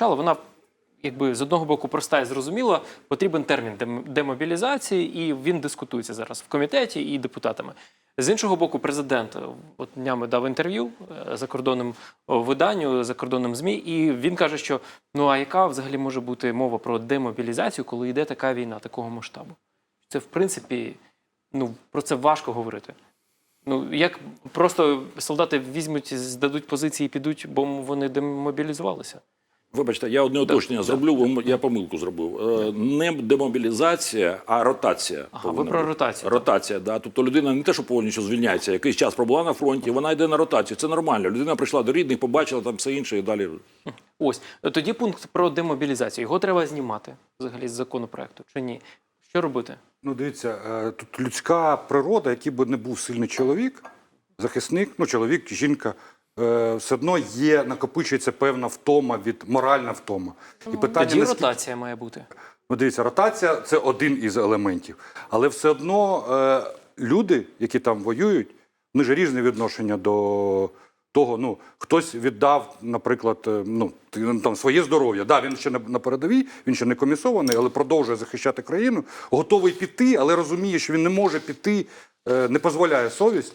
прозвучала, вона якби з одного боку проста і зрозуміла, потрібен термін демобілізації, і він дискутується зараз в комітеті і депутатами. З іншого боку, президент е, от днями дав інтерв'ю е, закордонним виданню, закордонним ЗМІ, і він каже, що ну а яка взагалі може бути мова про демобілізацію, коли йде така війна такого масштабу? Це в принципі, ну про це важко говорити. Ну як просто солдати візьмуть, здадуть позиції і підуть, бо вони демобілізувалися. Вибачте, я одне уточнення зроблю, бо я помилку зробив. Е, Не демобілізація, а ротація. Ага, ви про ротацію. Ротація, да. Тобто людина не те, що повністю звільняється, якийсь час пробула на фронті, вона йде на ротацію. Це нормально. Людина прийшла до рідних, побачила там все інше і далі. Ось тоді пункт про демобілізацію. Його треба знімати взагалі з законопроекту чи ні? Що робити? Ну, дивіться, е, тут людська природа, який би не був сильний чоловік, захисник, ну, чоловік, жінка, все одно є, накопичується певна втома від моральна втома. І питання Тоді наскільки- ротація має бути. Ну, дивіться, ротація це один із елементів. Але все одно е, люди, які там воюють, вони ж різне відношення до того. Ну, хтось віддав, наприклад, е, ну, ну, там, своє здоров'я. Да, він ще не на передовій, він ще не комісований, але продовжує захищати країну, готовий піти, але розуміє, що він не може піти, е, не дозволяє совість.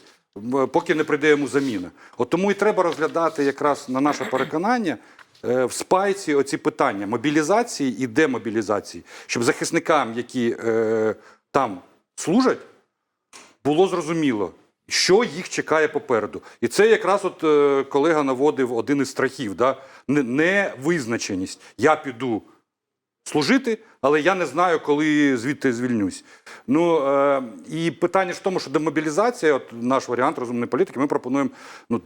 Поки не прийде йому заміна. От тому і треба розглядати якраз на наше переконання е, в спайці оці питання мобілізації і демобілізації, щоб захисникам, які е, там служать, було зрозуміло, що їх чекає попереду. І це якраз от е, колега наводив один із страхів, да? Не- невизначеність. Я піду служити, але я не знаю, коли звідти звільнюсь. Ну е, і питання ж в тому, що демобілізація, от наш варіант розумної політики, ми пропонуємо ну,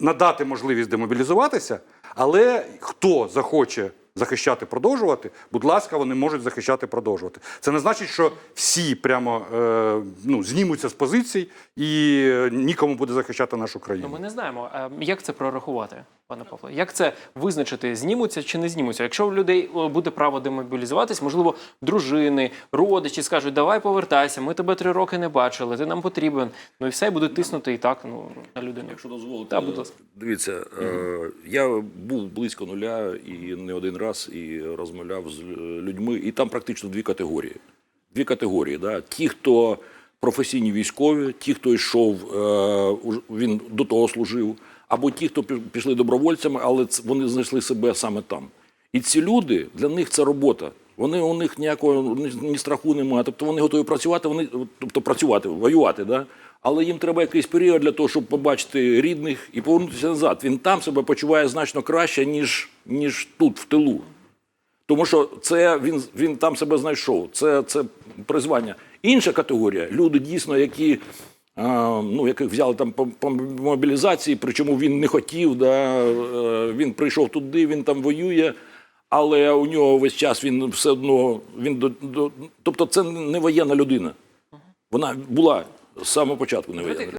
надати можливість демобілізуватися, але хто захоче захищати, продовжувати, будь ласка, вони можуть захищати, продовжувати. Це не значить, що всі прямо е, ну, знімуться з позицій і е, нікому буде захищати нашу країну. Ну ми не знаємо, як це прорахувати, пане Павло. Як це визначити, знімуться чи не знімуться? Якщо у людей буде право демобілізуватись, можливо, дружини, родичі скажуть, давай повертайся, ми тебе три роки не бачили, ти нам потрібен. Ну і все і будуть тиснути і так ну на людину. Якщо дозволите, Так, будь ласка. дивіться, е, я був близько нуля і не один раз і розмовляв з людьми, і там практично дві категорії. Дві категорії. Да? Ті, хто професійні військові, ті, хто йшов, е, він до того служив, або ті, хто пішли добровольцями, але вони знайшли себе саме там. І ці люди для них це робота. Вони у них ніякого ні, страху немає. Тобто вони готові працювати, вони тобто працювати, воювати, да? але їм треба якийсь період для того, щоб побачити рідних і повернутися назад. Він там себе почуває значно краще, ніж, ніж тут, в тилу. Тому що це він, він там себе знайшов. Це, це призвання. Інша категорія люди дійсно, які. Ну, яких взяли там по, по мобілізації, причому він не хотів, да, е, він прийшов туди, він там воює, але у нього весь час він все одно він до, до тобто це не воєнна людина. Вона була з самого початку не воєнна.